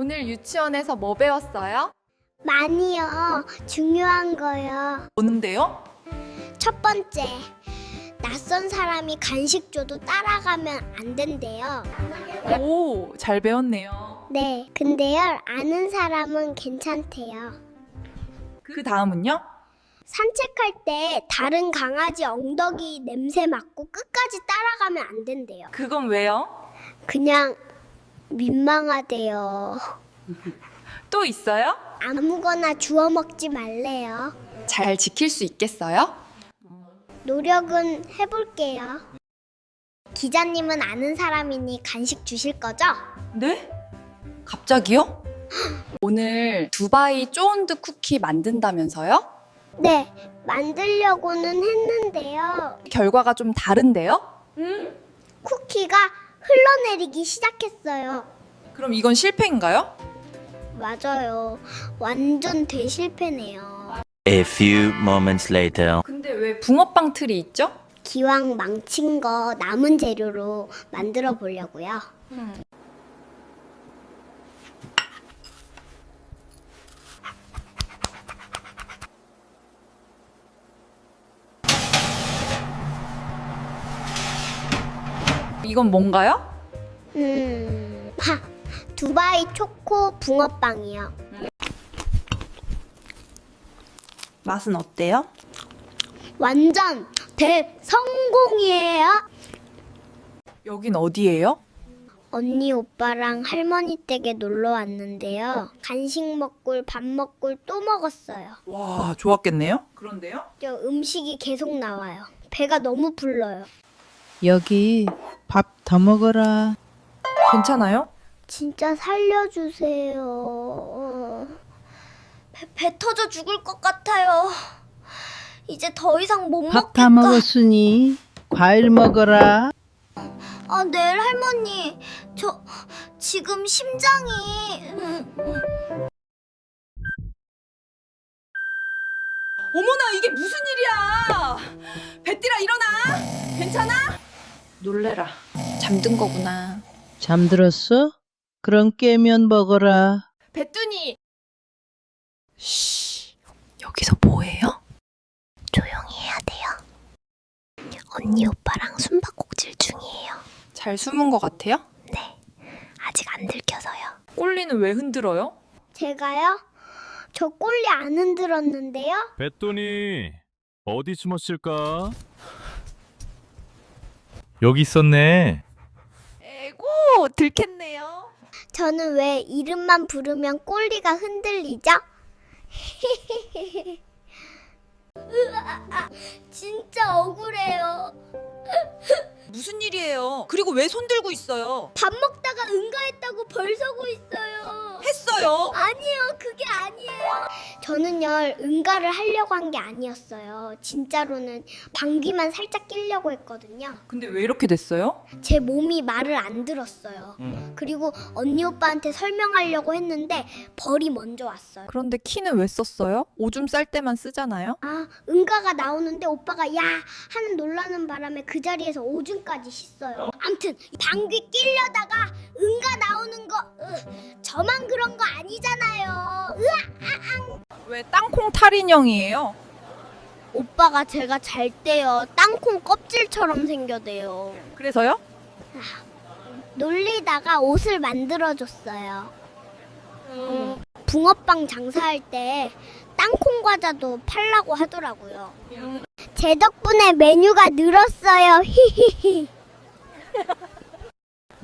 오늘 유치원에서 뭐 배웠어요? 많이요. 중요한 거요. 오는데요? 첫 번째. 낯선 사람이 간식 줘도 따라가면 안 된대요. 오, 잘 배웠네요. 네. 근데요, 아는 사람은 괜찮대요. 그 다음은요? 산책할 때 다른 강아지 엉덩이 냄새 맡고 끝까지 따라가면 안 된대요. 그건 왜요? 그냥 민망하대요. 또 있어요? 아무거나 주워 먹지 말래요. 잘 지킬 수 있겠어요? 노력은 해볼게요. 기자님은 아는 사람이니 간식 주실 거죠? 네? 갑자기요? 오늘 두바이 쪼운드 쿠키 만든다면서요? 네, 만들려고는 했는데요. 결과가 좀 다른데요? 쿠키가 흘러내리기 시작했어요. 그럼 이건 실패인가요? 맞아요. 완전 대실패네요. A few moments later. 근데 왜 붕어빵 틀이 있죠? 기왕 망친 거 남은 재료로 만들어 보려고요. 이건 뭔가요? 음, 하, 두바이 초코 붕어빵이요. 맛은 어때요? 완전 대성공이에요. 여긴 어디예요? 언니 오빠랑 할머니 댁에 놀러 왔는데요. 간식 먹고 밥 먹고 또 먹었어요. 와, 좋았겠네요? 그런데요? 저 음식이 계속 나와요. 배가 너무 불러요. 여기 밥 더 먹어라. 괜찮아요? 진짜 살려주세요. 배, 배 터져 죽을 것 같아요. 이제 더 이상 못 밥 먹겠다. 다 먹었으니 과일 먹어라. 아, 내일 할머니. 저 지금 심장이 어머나, 이게 무슨 일이야! 배띠라 일어나! 괜찮아? 놀래라. 잠든 거구나. 잠들었어? 그럼 깨면 먹어라. 배뚜니! 쉬, 여기서 뭐해요? 조용히 해야 돼요. 언니 오빠랑 숨바꼭질 중이에요. 잘 숨은 것 같아요? 아직 안 들켜서요. 꼴리는 왜 흔들어요? 제가요? 저 꼴리 안 흔들었는데요? 뱃돈이 어디 숨었을까? 여기 있었네. 들켰네요. 저는 왜 이름만 부르면 꼴리가 흔들리죠? 진짜 억울해요. 무슨 일이에요? 그리고 왜 손 들고 있어요? 밥 먹다가 응가했다고 벌 서고 있어요. 했어요! 아니요, 그게 아니에요. 저는요, 응가를 하려고 한 게 아니었어요. 진짜로는 방귀만 살짝 끼려고 했거든요. 근데 왜 이렇게 됐어요? 제 몸이 말을 안 들었어요. 그리고 언니 오빠한테 설명하려고 했는데 벌이 먼저 왔어요. 그런데 키는 왜 썼어요? 오줌 쌀 때만 쓰잖아요? 아, 응가가 나오는데 오빠가 야 하는 놀라는 바람에 그 자리에서 오줌까지 씻어요. 암튼 방귀 끼려다가 응가 나오는 거 으, 저만 그런 거 아니잖아요. 으아! 왜 땅콩 탈인형이에요? 오빠가 제가 잘 때요 땅콩 껍질처럼 생겨대요. 그래서요? 놀리다가 옷을 만들어줬어요. 음, 붕어빵 장사할 때 땅콩 과자도 팔라고 하더라고요. 제 덕분에 메뉴가 늘었어요. 히히히.